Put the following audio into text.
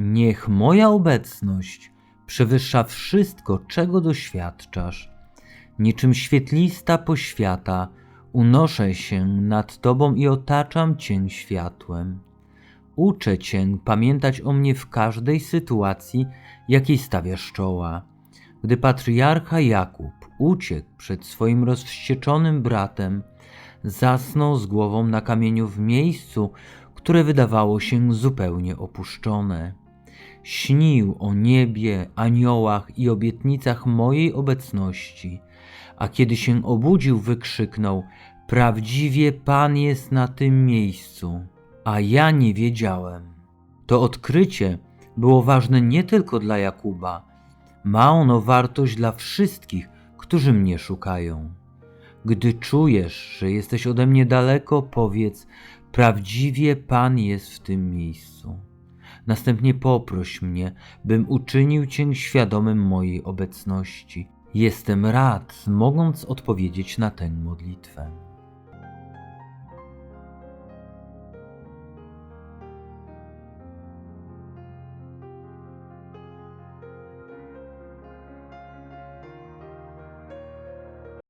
Niech moja obecność przewyższa wszystko, czego doświadczasz. Niczym świetlista poświata unoszę się nad Tobą i otaczam Cię światłem. Uczę Cię pamiętać o mnie w każdej sytuacji, jakiej stawiasz czoła. Gdy patriarcha Jakub uciekł przed swoim rozwścieczonym bratem, zasnął z głową na kamieniu w miejscu, które wydawało się zupełnie opuszczone. Śnił o niebie, aniołach i obietnicach mojej obecności, a kiedy się obudził, wykrzyknął: Prawdziwie Pan jest na tym miejscu, a ja nie wiedziałem. To odkrycie było ważne nie tylko dla Jakuba, ma ono wartość dla wszystkich, którzy mnie szukają. Gdy czujesz, że jesteś ode mnie daleko, powiedz: Prawdziwie Pan jest w tym miejscu. Następnie poproś mnie, bym uczynił Cię świadomym mojej obecności. Jestem rad, mogąc odpowiedzieć na tę modlitwę.